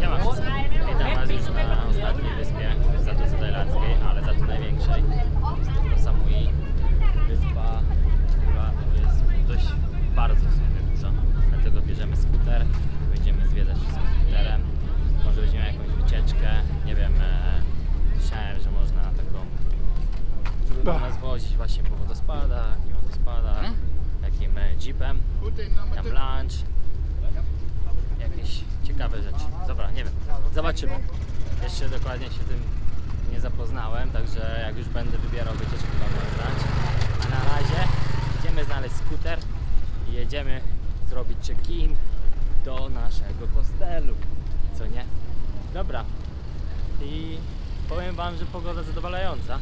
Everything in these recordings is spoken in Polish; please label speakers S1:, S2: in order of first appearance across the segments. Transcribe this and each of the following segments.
S1: Siema wszystkim. Witam Was już na ostatniej wyspie w Zatoce Tajlandzkiej, ale za to największej. Jest to Samui. Wyspa, która jest dość bardzo w sumie duża. Dlatego bierzemy skuter. Będziemy zwiedzać wszystko skuterem. Może weźmiemy jakąś wycieczkę. Nie wiem, e, słyszałem, że można taką żeby nas wozić właśnie po wodospadach, nie wodospadach, takim e, jeepem, tam lunch, jakieś ciekawe rzeczy. Dobra, nie wiem, zobaczymy. Jeszcze dokładnie się tym nie zapoznałem, także jak już będę wybierał wycieczkę, to wam znać. A na razie idziemy znaleźć skuter i jedziemy zrobić check-in do naszego hostelu, co nie? Dobra, i powiem Wam, że pogoda zadowalająca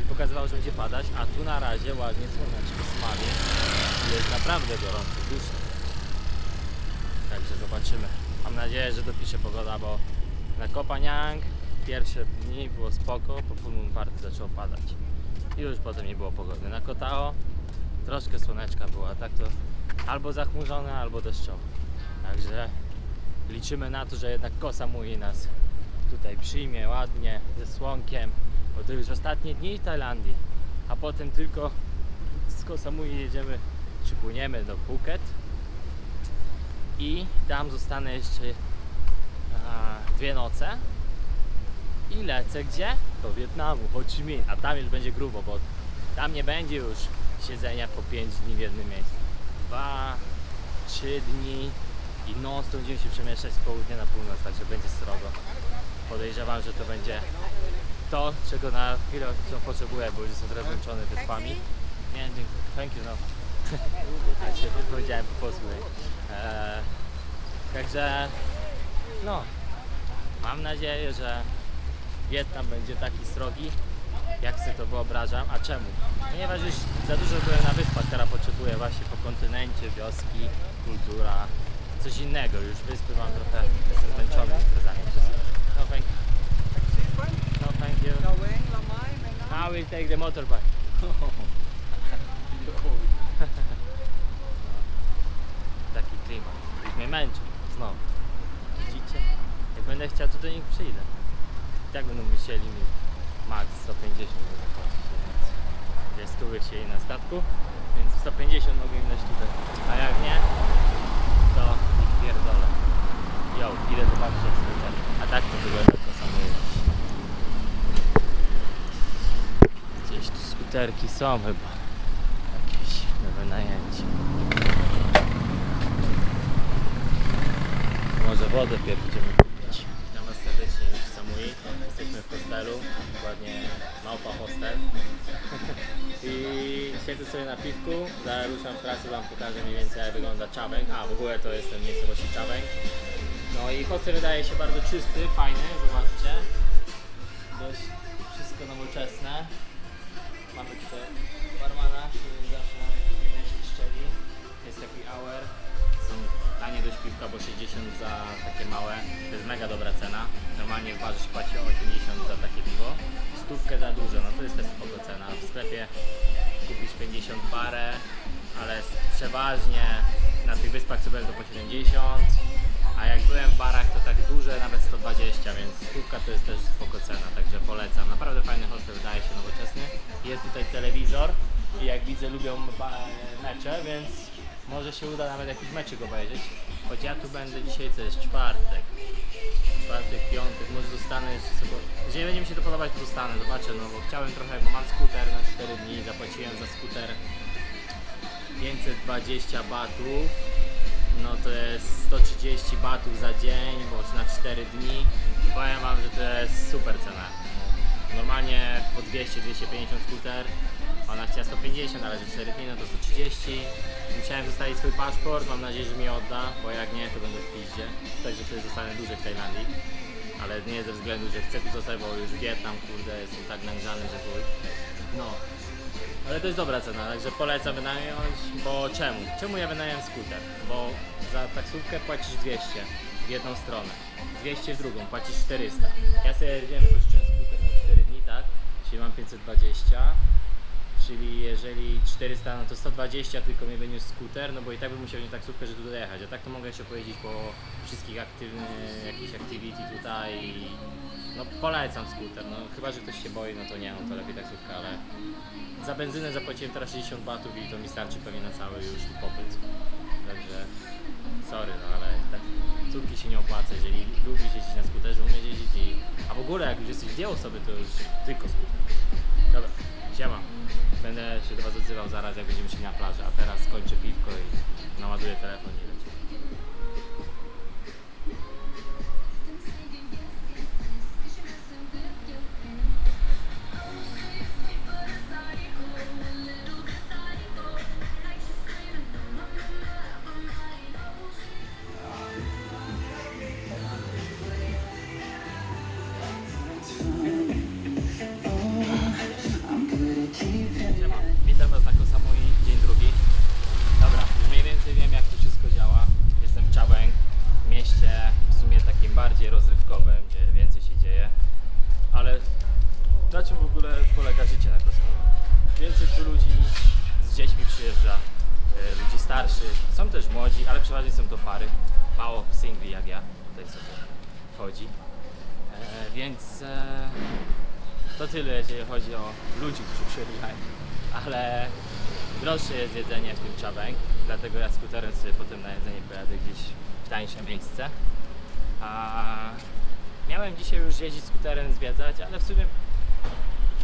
S1: i pokazywało, że będzie padać, a tu na razie ładnie słoneczko smawie jest naprawdę gorąco, duszno. Także zobaczymy. Mam nadzieję, że dopisze pogoda, bo na Kopaniang pierwsze dni było spoko, po Full Moon Party zaczęło padać. I już potem nie było pogody. Na Kotao troszkę słoneczka była, tak to albo zachmurzone, albo deszczowe. Także liczymy na to, że jednak Koh Samui nas tutaj przyjmie ładnie, ze słonkiem, bo to już ostatnie dni w Tajlandii, a potem tylko z Koh Samui jedziemy, czy płyniemy do Phuket i tam zostanę jeszcze dwie noce i lecę gdzie? Do Wietnamu, Ho Chi Minh, a tam już będzie grubo, bo tam nie będzie już siedzenia po 5 dni w jednym miejscu. Dwa, trzy dni i non stop będziemy się przemieszczać z południa na północ, także będzie srogo. Podejrzewam, że to będzie to, czego na chwilę potrzebuję, bo już jestem trochę zmęczony wyspami. Nie, dziękuję. Thank you, no. Ja się wypowiedziałem po. Eee, także, no, mam nadzieję, że Wietnam będzie taki srogi, jak sobie to wyobrażam. A czemu? Ponieważ już za dużo byłem na wyspach, która potrzebuję właśnie po kontynencie, wioski, kultura, coś innego. Już wyspy mam trochę, jestem zmęczony imprezami wszystkimi. No thank you. No thank you. I will take the motorbike. Taki klimat. Już mnie męczy. Znowu. Widzicie? Jak będę chciał, to do nich przyjdę. I tak będą musieli mi max 150 żeby zapłacić, więc stówy chcieli na statku, więc 150 mogę im dać tutaj. A jak nie, to ich pierdolę. Jo, idę zobaczyć jak skuter. A tak to wygląda to samo. Gdzieś tu skuterki są chyba. Może wodę pierw będziemy kupić. Witam Was serdecznie już w Samui. Jesteśmy w hostelu, dokładnie Małpa Hostel. I siedzę sobie na piwku, zaraz ruszam w trasę, Wam pokażę mniej więcej jak wygląda Czawęk. A w ogóle to jest ten miejscowości Czawęk. No i hostel wydaje się bardzo czysty, fajny, zobaczcie. Dość wszystko nowoczesne. Mamy tutaj Hour. Są tanie dość piwka, bo 60 za takie małe. To jest mega dobra cena. Normalnie w barze się płaci 80 za takie piwo. Stówkę za dużo, no to jest też spoko cena. W sklepie kupisz 50 parę, ale przeważnie na tych wyspach co byłem po 70. A jak byłem w barach to tak duże, nawet 120, więc stówka to jest też spoko cena, także polecam. Naprawdę fajny hostel, wydaje się nowoczesny. Jest tutaj telewizor i jak widzę lubią mecze, więc może się uda nawet jakiś meczyk obejrzeć. Choć ja tu będę dzisiaj, co jest czwartek. Czwartek, piątek, może zostanę jeszcze sobie. Jeżeli będzie mi się to podobać, to zostanę, zobaczę, no bo chciałem trochę, bo mam skuter na 4 dni, zapłaciłem za skuter 520 batów no to jest 130 batów za dzień, bo na 4 dni. Powiem Wam, że to jest super cena. Normalnie po 200-250 skuter, ona chciała 150, ale że 4 dni no to 130. Musiałem zostawić swój paszport, mam nadzieję, że mi odda, bo jak nie, to będę w piździe. Także to zostanę dłużej w Tajlandii. Ale nie ze względu, że chcę tu zostać, bo już Wietnam, kurde, jestem tak nagrzany, że chuj. No, ale to jest dobra cena, także polecam wynająć, bo czemu? Czemu ja wynająłem skuter? Bo za taksówkę płacisz 200 w jedną stronę, 200 w drugą, płacisz 400. Ja sobie wiem, pożyczyłem skuter na 4 dni, tak? Czyli mam 520, czyli jeżeli 400, no to 120 tylko mi wyniósł skuter, no bo i tak bym musiał wziąć taksówkę, żeby tu dojechać, a tak to mogę jeszcze pojeździć po wszystkich aktywnych, jakichś activity, lata i no polecam skuter, no chyba, że ktoś się boi, no to nie, no to lepiej taksówka, ale za benzynę zapłaciłem teraz 60 batów i to mi starczy pewnie na cały już popyt. Także sorry, no ale tak córki się nie opłaca, jeżeli lubisz jeździć na skuterze, umiesz jeździć i... A w ogóle jak już jesteś dwie osoby, to już tylko skuter. Dobra, siema. Będę się do Was odzywał zaraz, jak będziemy szli na plażę, a teraz skończę piwko i naładuję telefon i ludzi, którzy przyjeżdżają. Ale droższe jest jedzenie w tym Czabęk, dlatego ja skuterem sobie potem na jedzenie pojadę gdzieś w tańsze miejsce. A miałem dzisiaj już jeździć skuterem, zwiedzać, ale w sumie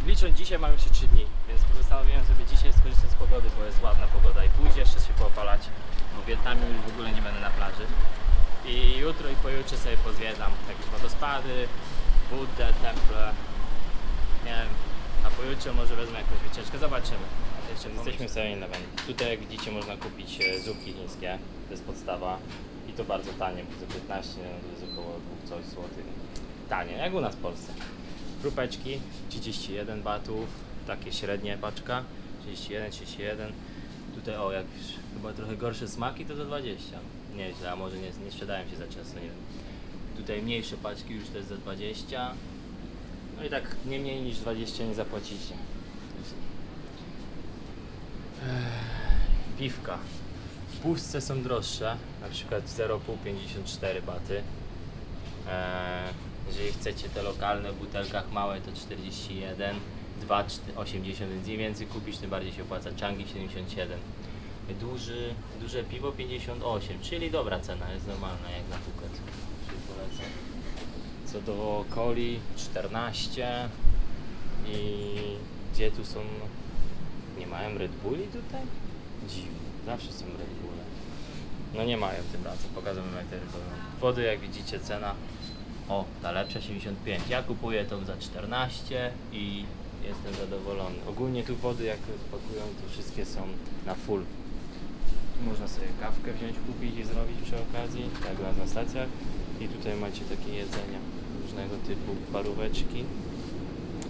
S1: licząc dzisiaj mam jeszcze 3 dni, więc postanowiłem sobie dzisiaj skorzystać z pogody, bo jest ładna pogoda i pójść jeszcze się poopalać, bo w Wietnamie już w ogóle nie będę na plaży. I jutro i pojutrze sobie pozwiedzam jakieś wodospady, Buddę, temple, nie wiem, pojutrze może wezmę jakąś wycieczkę, zobaczymy. Jeszcze jesteśmy w salonie na wędrówce. Tutaj jak widzicie można kupić e, zupki chińskie, to jest podstawa i to bardzo tanie, bo za 15 no, to jest około 2 coś złotych. Tanie, jak u nas w Polsce. Krupeczki 31 batów, takie średnie paczka, 31, 31. Tutaj o, jak już chyba trochę gorsze smaki to za 20. Nieźle, a może nie, nie sprzedają się za często, nie wiem. Tutaj mniejsze paczki już jest za 20. No i tak nie mniej niż 20 nie zapłacicie. Ech, Piwka. W puszce są droższe, na przykład 0,5 54 baty. Eee, jeżeli chcecie te lokalne w butelkach małe to 41, 2, 80, więc im więcej kupisz, tym bardziej się opłaca. Changi 77. Duży, duże piwo 58, czyli dobra cena, jest normalna jak na Phuket. Czyli polecam. Co do coli 14 i gdzie tu są nie mają Red Bulli tutaj? Dziwne, zawsze są Red Bulle. No nie mają tym razem, pokażę wam jak to wygląda. Wody jak widzicie cena, o ta lepsza 75, ja kupuję tą za 14 i jestem zadowolony. Ogólnie tu wody jak pakują to wszystkie są na full. Można sobie kawkę wziąć, kupić i zrobić przy okazji, tak na stacjach. I tutaj macie takie jedzenia różnego typu, paróweczki.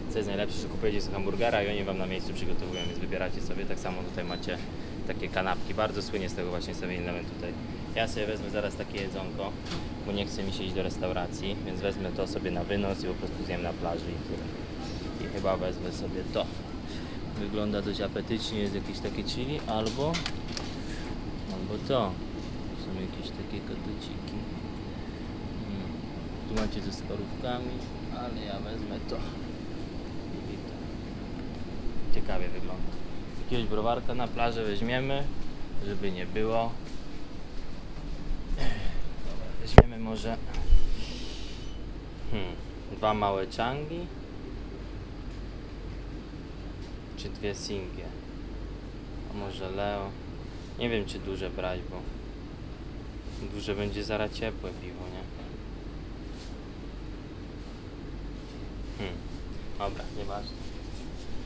S1: Co jest najlepsze, że kupujecie sobie hamburgera i oni wam na miejscu przygotowują, więc wybieracie sobie. Tak samo tutaj macie takie kanapki. Bardzo słynie z tego właśnie 7-Eleven tutaj. Ja sobie wezmę zaraz takie jedzonko, bo nie chce mi się iść do restauracji, więc wezmę to sobie na wynos i po prostu zjem na plaży i tyle. I chyba wezmę sobie to. Wygląda dość apetycznie, jest jakieś takie chili, albo albo to. Są jakieś takie kotleciki. Macie ze skorówkami, ale ja wezmę to. Ciekawie wygląda. Jakiegoś browarka na plażę weźmiemy, żeby nie było. Dobra, weźmiemy może hmm, dwa małe changi czy dwie singie. A może Leo. Nie wiem czy duże brać, bo duże będzie zaraz ciepłe piwo, nie? Hmm. Dobra, nieważne.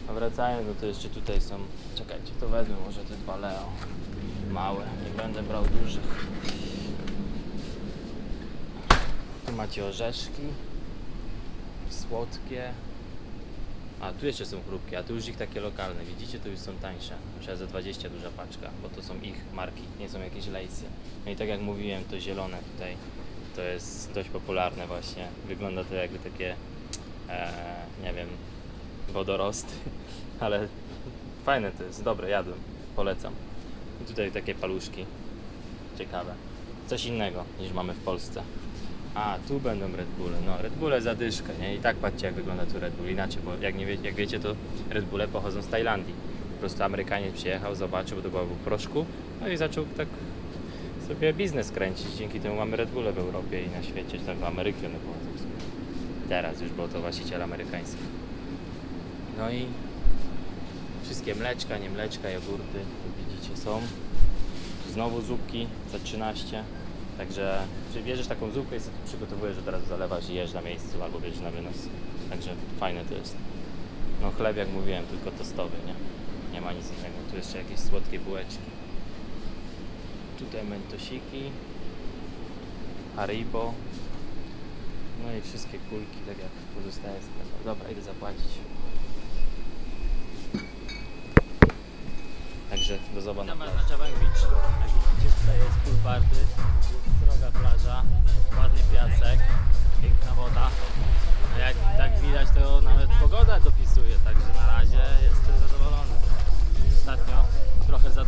S1: A wracając, no to jeszcze tutaj są. Czekajcie, to wezmę może te dwa Leo. Małe, nie będę brał dużych. Tu macie orzeszki. Słodkie. A tu jeszcze są chrupkie, a tu już ich takie lokalne. Widzicie, to już są tańsze. Przykład za 20 duża paczka, bo to są ich marki, nie są jakieś lejsy. No i tak jak mówiłem, to zielone tutaj to jest dość popularne właśnie. Wygląda to jakby takie, e, nie wiem, wodorosty, ale fajne to jest, dobre, jadłem, polecam. I tutaj takie paluszki, ciekawe. Coś innego niż mamy w Polsce. A, tu będą Red Bulle. No, Red Bulle zadyszkę, nie? I tak patrzcie, jak wygląda tu Red Bull. Inaczej, bo jak, nie wie, jak wiecie, to Red Bulle pochodzą z Tajlandii. Po prostu Amerykaniec przyjechał, zobaczył, bo to było w proszku, no i zaczął tak sobie biznes kręcić. Dzięki temu mamy Red Bulle w Europie i na świecie, tam w Ameryce one pochodzą w sumie. Teraz już, bo to właściciel amerykański. No i wszystkie mleczka, nie mleczka, jogurty, widzicie, są. Znowu zupki za 13. Także czy bierzesz taką zupkę i sobie przygotowujesz, że teraz zalewasz i jesz na miejscu albo bierzesz na wynos. Także fajne to jest. No chleb jak mówiłem, tylko tostowy, nie? Nie ma nic innego. Tu jeszcze jakieś słodkie bułeczki. Tutaj mentosiki. Haribo. No i wszystkie kulki, tak jak pozostałe sklepy. Dobra, idę zapłacić. Także do zobaczenia. na Czabang Beach. Jak widzicie, tutaj jest pool party, jest droga plaża, ładny piasek, piękna woda. No jak tak widać, to nawet pogoda dopisuje, także na razie jestem zadowolony. Ostatnio trochę za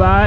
S2: ไว้